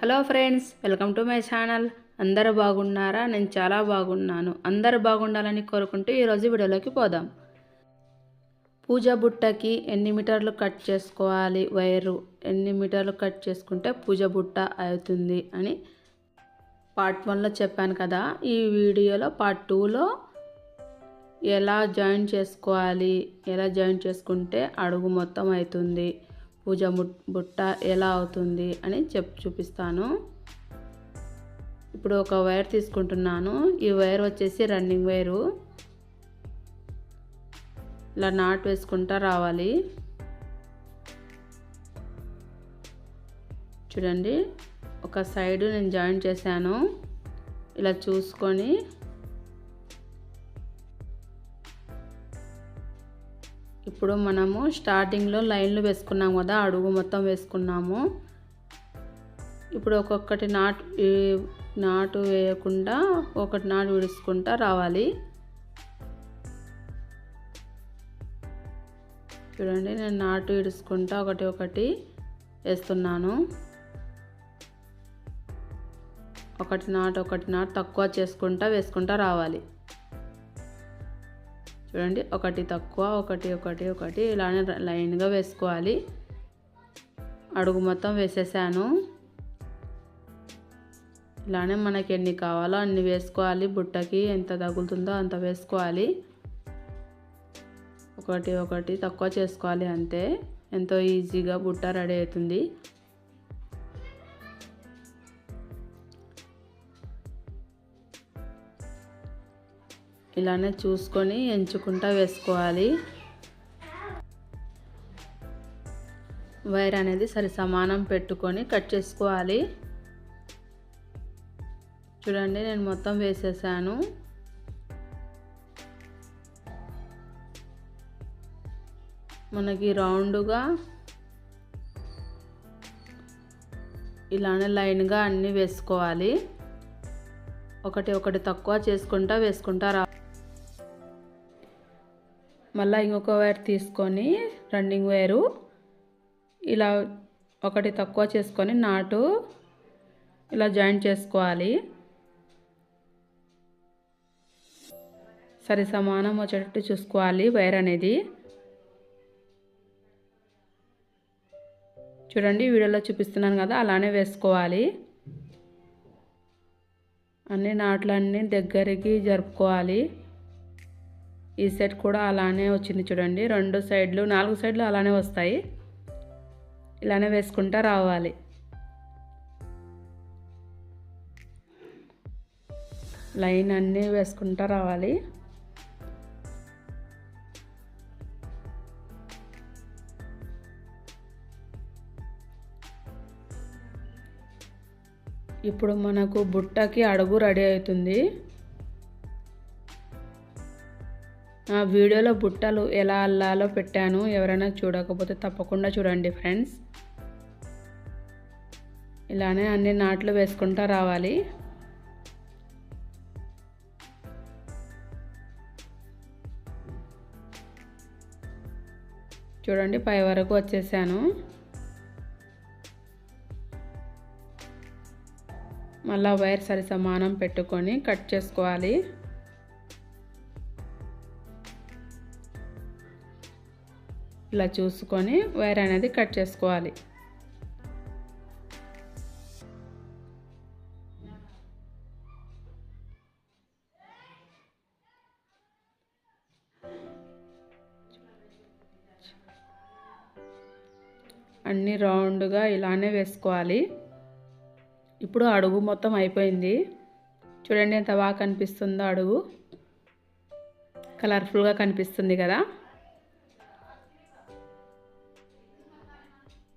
Hello friends welcome to my channel. అందరు బాగున్నారా? నేను చాలా బాగున్నాను. అందరు బాగుండాలని కోరుకుంటూ ఈరోజు వీడియోలోకి పోదాం. పూజ బుట్టకి ఎన్ని మీటర్లు కట్ చేసుకోవాలి? వైరు ఎన్ని మీటర్లు కట్ చేసుకుంటే పూజ బుట్ట అవుతుంది అని పార్ట్ వన్లో చెప్పాను కదా. ఈ వీడియోలో పార్ట్ టూలో ఎలా జాయిన్ చేసుకోవాలి? ఎలా జాయిన్ చేసుకుంటే అడుగు మొత్తం అవుతుంది? పూజ బుట్ట ఎలా అవుతుంది అని చెప్ చూపిస్తాను. ఇప్పుడు ఒక వైర్ తీసుకుంటున్నాను. ఈ వైర్ వచ్చేసి రన్నింగ్ వైరు. ఇలా నాట్ వేసుకుంటా రావాలి. చూడండి ఒక సైడ్ నేను జాయిన్ చేశాను. ఇలా చూసుకొని ఇప్పుడు మనము స్టార్టింగ్లో లైన్లు వేసుకున్నాం కదా అడుగు మొత్తం వేసుకున్నాము. ఇప్పుడు ఒక్కొక్కటి నాటు నాటు వేయకుండా ఒకటి నాటు విడుచుకుంటా రావాలి. చూడండి నేను నాటు ఇడుచుకుంటా ఒకటి ఒకటి వేస్తున్నాను. ఒకటి నాటు ఒకటి నాటు తక్కువ చేసుకుంటా వేసుకుంటా రావాలి. చూడండి. ఒకటి తక్కువ ఒకటి ఒకటి ఒకటి. ఇలానే లైన్గా వేసుకోవాలి. అడుగు మొత్తం వేసేసాను. ఇలానే మనకి ఎన్ని కావాలో అన్ని వేసుకోవాలి. బుట్టకి ఎంత తగులుతుందో అంత వేసుకోవాలి. ఒకటి ఒకటి తక్కువ చేసుకోవాలి అంతే. ఎంతో ఈజీగా బుట్ట రెడీ అవుతుంది. ఇలానే చూసుకొని ఎంచుకుంటా వేసుకోవాలి. వైర్ అనేది సరి సమానం పెట్టుకొని కట్ చేసుకోవాలి. చూడండి నేను మొత్తం వేసేసాను. మనకి రౌండ్గా ఇలానే లైన్గా అన్నీ వేసుకోవాలి. ఒకటి ఒకటి తక్కువ చేసుకుంటా వేసుకుంటా మళ్ళీ ఇంకొక వైర్ తీసుకొని రన్నింగ్ వైరు ఇలా ఒకటి తక్కువ చేసుకొని నాటు ఇలా జాయింట్ చేసుకోవాలి. సరి సమానం వచ్చేటట్టు చూసుకోవాలి వైర్ అనేది. చూడండి వీడియోలో చూపిస్తున్నాను కదా అలానే వేసుకోవాలి. అన్ని నాట్లన్నీ దగ్గరికి జరుపుకోవాలి. ఈ సెట్ కూడా అలానే వచ్చింది చూడండి. రెండు సైడ్లు నాలుగు సైడ్లు అలానే వస్తాయి. ఇలానే వేసుకుంటా రావాలి. లైన్ అన్నీ వేసుకుంటా రావాలి. ఇప్పుడు మనకు బుట్టకి అడుగు రెడీ అవుతుంది. ఆ వీడియోలో బుట్టలు ఎలా అల్లాలో పెట్టాను ఎవరైనా చూడకపోతే తప్పకుండా చూడండి ఫ్రెండ్స్. ఇలానే అన్ని నాట్లు వేసుకుంటా రావాలి. చూడండి పై వరకు వచ్చేసాను. మళ్ళీ వైర్ సరి సమానం పెట్టుకొని కట్ చేసుకోవాలి. ఇలా చూసుకొని వైర్ అనేది కట్ చేసుకోవాలి. అన్నీ రౌండ్గా ఇలానే వేసుకోవాలి. ఇప్పుడు అడుగు మొత్తం అయిపోయింది. చూడండి ఎంత బాగా కనిపిస్తుందో అడుగు. కలర్ఫుల్గా కనిపిస్తుంది కదా.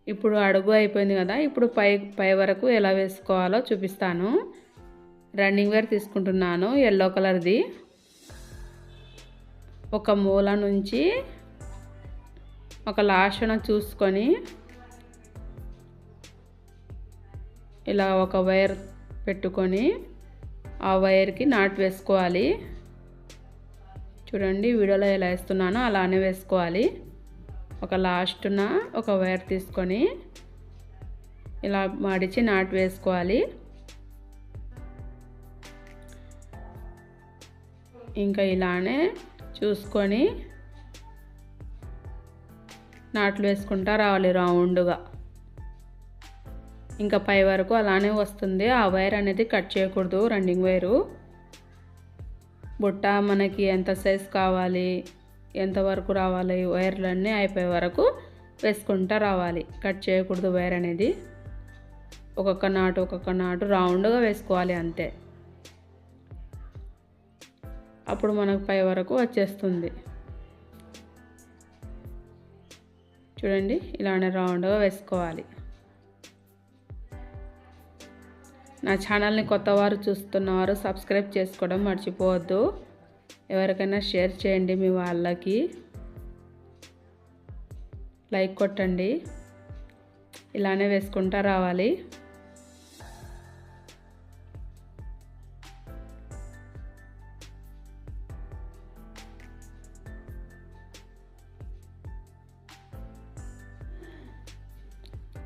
ఇప్పుడు అడుగు అయిపోయింది కదా ఇప్పుడు పై పై వరకు ఎలా వేసుకోవాలో చూపిస్తాను. రన్నింగ్ వేర్ తీసుకుంటున్నాను ఎల్లో కలర్ది ఒక మూల నుంచి ఒక లాస్ట్న చూసుకొని ఇలా ఒక వైర్ పెట్టుకొని ఆ వైర్కి నాట్ వేసుకోవాలి. చూడండి వీడియోలో ఎలా వేస్తున్నానో అలానే వేసుకోవాలి. ఒక లాస్ట్న ఒక వైర్ తీసుకొని ఇలా మడిచి నాటు వేసుకోవాలి. ఇంకా ఇలానే చూసుకొని నాట్లు వేసుకుంటా రావాలి రౌండ్గా. ఇంకా పై వరకు అలానే వస్తుంది. ఆ వైర్ అనేది కట్ చేయకూడదు రన్నింగ్ వైరు బుట్ట మనకి ఎంత సైజ్ కావాలి ఎంతవరకు రావాలి? వైర్లన్నీ అయిపోయే వరకు వేసుకుంటా రావాలి. కట్ చేయకూడదు వైర్ అనేది. ఒక్కొక్క నాటు ఒక్కొక్క నాటు రౌండ్గా వేసుకోవాలి అంతే. అప్పుడు మనకు పై వరకు వచ్చేస్తుంది. చూడండి ఇలానే రౌండ్గా వేసుకోవాలి. నా ఛానల్ని కొత్తవారు చూస్తున్నవారు సబ్స్క్రైబ్ చేసుకోవడం మర్చిపోవద్దు. ఎవరికైనా షేర్ చేయండి మీ వాళ్ళకి. లైక్ కొట్టండి. ఇలానే వేసుకుంటా రావాలి.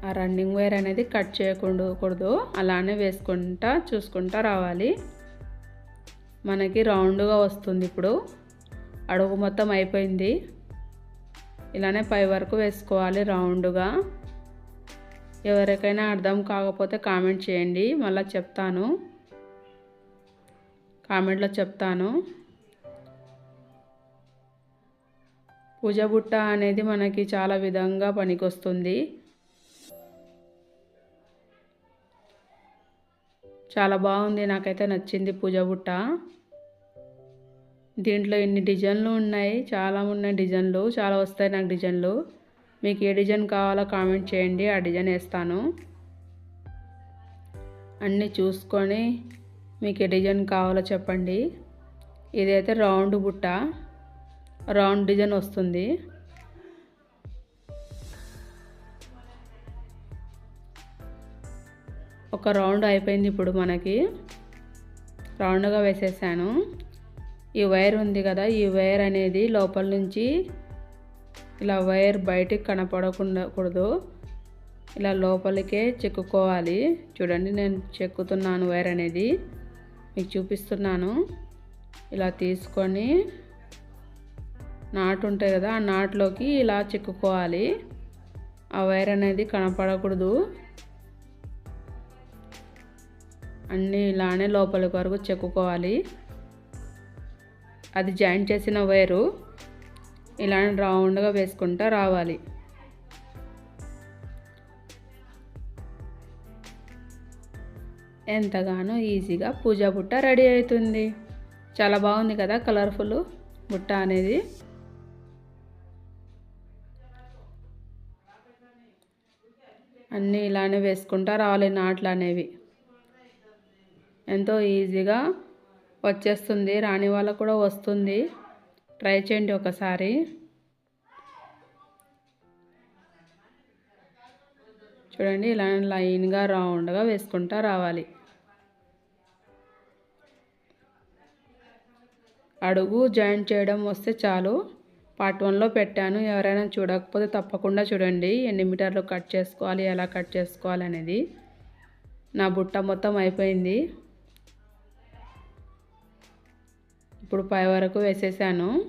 ఆ రన్నింగ్ వేర్ అనేది కట్ చేయకూడదు అలానే వేసుకుంటా చూసుకుంటా రావాలి. మనకి రౌండ్గా వస్తుంది ఇప్పుడు. అడుగు మొత్తం అయిపోయింది. ఇలానే పై వరకు వేసుకోవాలి రౌండ్గా. ఎవరికైనా అర్థం కాకపోతే కామెంట్ చేయండి. మళ్ళీ చెప్తాను. కామెంట్లో చెప్తాను. పూజ బుట్ట అనేది మనకి చాలా విధంగా పనికొస్తుంది. చాలా బాగుంది నాకైతే నచ్చింది పూజ బుట్ట. దీంట్లో ఇన్ని డిజైన్లు ఉన్నాయి చాలా ఉన్నాయి డిజైన్లు చాలా వస్తాయి నాకు డిజైన్లు. మీకు ఏ డిజైన్ కావాలో కామెంట్ చేయండి ఆ డిజైన్ వేస్తాను. అన్నీ చూసుకొని మీకు ఏ డిజైన్ కావాలో చెప్పండి. ఇదైతే రౌండ్ బుట్ట రౌండ్ డిజైన్ వస్తుంది. ఒక రౌండ్ అయిపోయింది ఇప్పుడు మనకి. రౌండ్గా వేసేసాను. ఈ వైర్ ఉంది కదా ఈ వైర్ అనేది లోపల నుంచి ఇలా వైర్ బయటికి కనపడకుండా కూడదు. ఇలా లోపలికే చెక్కుకోవాలి. చూడండి నేను చెక్కుతున్నాను వైర్ అనేది. మీకు చూపిస్తున్నాను. ఇలా తీసుకొని నాటు ఉంటాయి కదా ఆ నాట్లోకి ఇలా చెక్కుకోవాలి. ఆ వైర్ అనేది కనపడకూడదు. అన్నీ ఇలానే లోపలికి వరకు చెక్కుకోవాలి. అది జాయింట్ చేసిన వైరు ఇలానే రౌండ్గా వేసుకుంటా రావాలి. ఎంతగానో ఈజీగా పూజా బుట్ట రెడీ అవుతుంది. చాలా బాగుంది కదా కలర్ఫుల్ బుట్ట అనేది. అన్నీ ఇలానే వేసుకుంటా రావాలి నాట్లు అనేవి. ఎంతో ఈజీగా వచ్చేస్తుంది. రాని వాళ్ళకు కూడా వస్తుంది. ట్రై చేయండి ఒకసారి. చూడండి ఇలా లైన్గా రౌండ్గా వేసుకుంటా రావాలి. అడుగు జాయింట్ చేయడం వస్తే చాలు. పార్ట్ వన్లో పెట్టాను. ఎవరైనా చూడకపోతే తప్పకుండా చూడండి. ఎన్ని మీటర్లు కట్ చేసుకోవాలి ఎలా కట్ చేసుకోవాలి అనేది. నా బుట్ట మొత్తం అయిపోయింది. ఇప్పుడు పై వరకు వేసేసాను.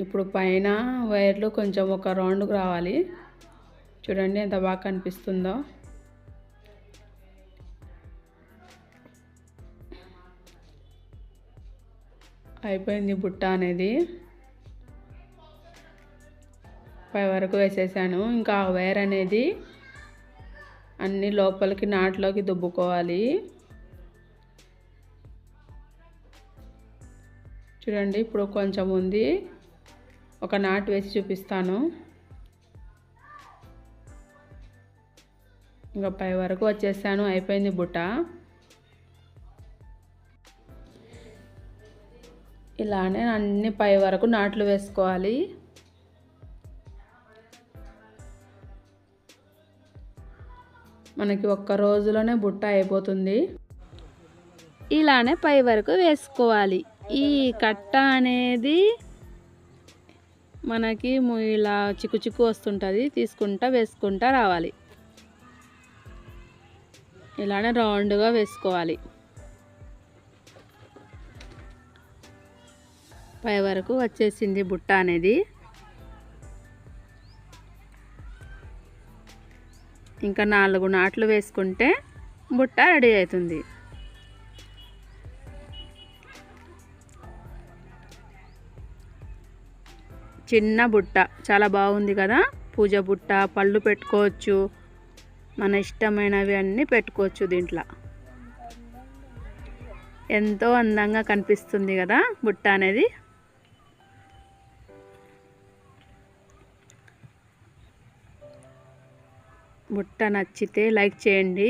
ఇప్పుడు పైన వైర్లు కొంచెం ఒక రౌండ్కి రావాలి. చూడండి ఎంత బాగా కనిపిస్తుందో. అయిపోయింది బుట్ట అనేది. పై వరకు వేసేసాను. ఇంకా ఆ వైర్ అనేది అన్ని లోపలికి నాట్లోకి దుబ్బుకోవాలి. చూడండి ఇప్పుడు కొంచెం ఉంది. ఒక నాటు వేసి చూపిస్తాను. ఇంకా పై వరకు వచ్చేసాను అయిపోయింది బుట్ట. ఇలానే అన్ని పై వరకు నాట్లు వేసుకోవాలి. మనకి ఒక్క రోజులోనే బుట్ట అయిపోతుంది. ఇలానే పై వరకు వేసుకోవాలి. ఈ కట్ట అనేది మనకి ఇలా చిక్కు చిక్కు వస్తుంటుంది తీసుకుంటా వేసుకుంటా రావాలి. ఇలానే రౌండ్గా వేసుకోవాలి. పై వరకు వచ్చేసింది బుట్ట అనేది. ఇంకా నాలుగు నాట్లు వేసుకుంటే బుట్ట రెడీ అవుతుంది. చిన్న బుట్ట. చాలా బాగుంది కదా? పూజ బుట్ట పళ్ళు పెట్టుకోవచ్చు. మన ఇష్టమైనవి అన్నీ పెట్టుకోవచ్చు దీంట్లో. ఎంతో అందంగా కనిపిస్తుంది కదా బుట్ట అనేది. బుట్ట నచ్చితే లైక్ చేయండి.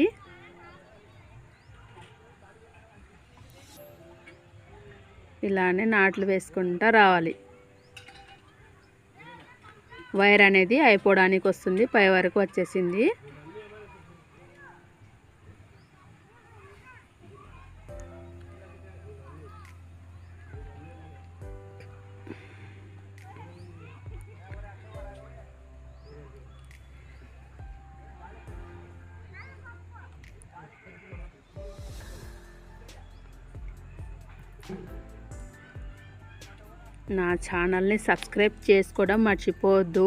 ఇలానే నాట్లు వేసుకుంటా రావాలి. వైర్ అనేది అయిపోవడానికి వస్తుంది పై వరకు వచ్చేసింది. నా ఛానల్ని సబ్స్క్రైబ్ చేసుకోవడం మర్చిపోవద్దు.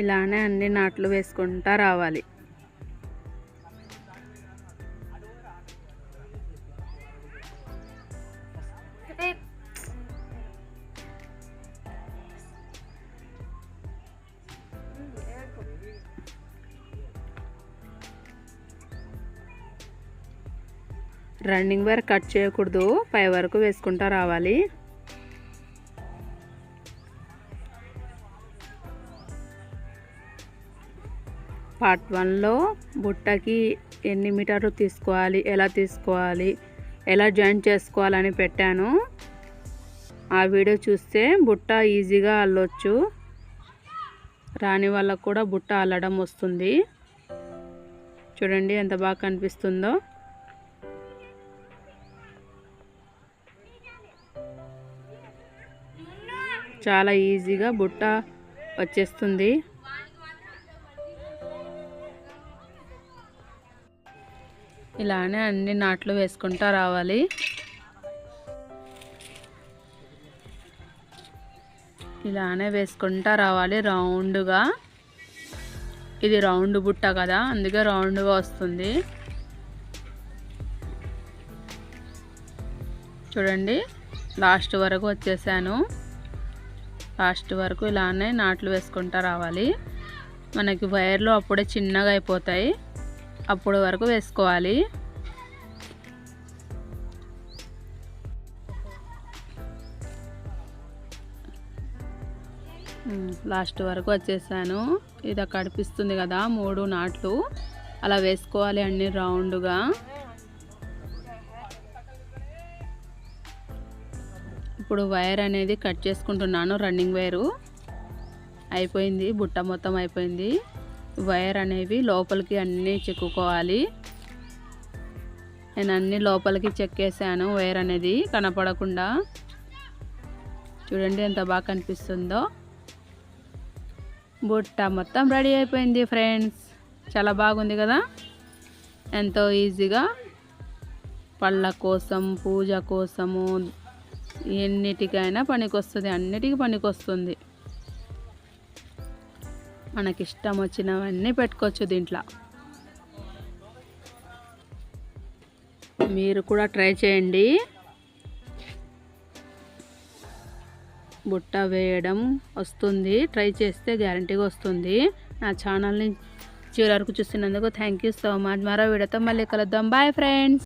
ఇలానే అన్ని నాట్లు వేసుకుంటా రావాలి. రన్నింగ్ వైర్ కట్ చేయకూడదు. పై వరకు వేసుకుంటా రావాలి. పార్ట్ వన్లో బుట్టకి ఎన్ని మీటర్లు తీసుకోవాలి ఎలా తీసుకోవాలి ఎలా జాయిన్ చేసుకోవాలని పెట్టాను. ఆ వీడియో చూస్తే బుట్ట ఈజీగా అల్లొచ్చు. రాని వాళ్ళకు కూడా బుట్ట అల్లడం వస్తుంది. చూడండి ఎంత బాగా కనిపిస్తుందో. చాలా ఈజీగా బుట్ట వచ్చేస్తుంది. ఇలానే అన్ని నాట్లు వేసుకుంటా రావాలి. ఇలానే వేసుకుంటా రావాలి రౌండ్గా. ఇది రౌండ్ బుట్ట కదా అందుకే రౌండ్గా వస్తుంది. చూడండి లాస్ట్ వరకు వచ్చేసాను. లాస్ట్ వరకు ఇలానే నాట్లు వేసుకుంటా రావాలి. మనకి వైర్లు అప్పుడే చిన్నగా అయిపోతాయి. అప్పుడు వరకు వేసుకోవాలి. లాస్ట్ వరకు వచ్చేసాను. ఇది కనిపిస్తుంది కదా మూడు నాట్లు. అలా వేసుకోవాలి అన్ని రౌండ్గా. ఇప్పుడు వైర్ అనేది కట్ చేసుకుంటున్నాను రన్నింగ్ వైరు అయిపోయింది బుట్ట మొత్తం అయిపోయింది. వైర్ అనేవి లోపలికి అన్నీ చెక్కుకోవాలి. నేను అన్ని లోపలికి చెక్కేసాను వైర్ అనేది కనపడకుండా. చూడండి ఎంత బాగా కనిపిస్తుందో. బుట్ట మొత్తం రెడీ అయిపోయింది ఫ్రెండ్స్. చాలా బాగుంది కదా? ఎంతో ఈజీగా పళ్ళ కోసం పూజ కోసము ఎన్నిటికైనా పనికొస్తుంది అన్నిటికీ పనికొస్తుంది. మనకి ఇష్టం వచ్చినవన్నీ పెట్టుకోవచ్చు దీంట్లో. మీరు కూడా ట్రై చేయండి. బుట్ట వేయడం వస్తుంది ట్రై చేస్తే గ్యారంటీగా వస్తుంది. నా ఛానల్ని చివరి వరకు చూస్తున్నందుకు థ్యాంక్ యూ సో మచ్. మరో వీడియోతో మళ్ళీ కలుద్దాం. Bye friends.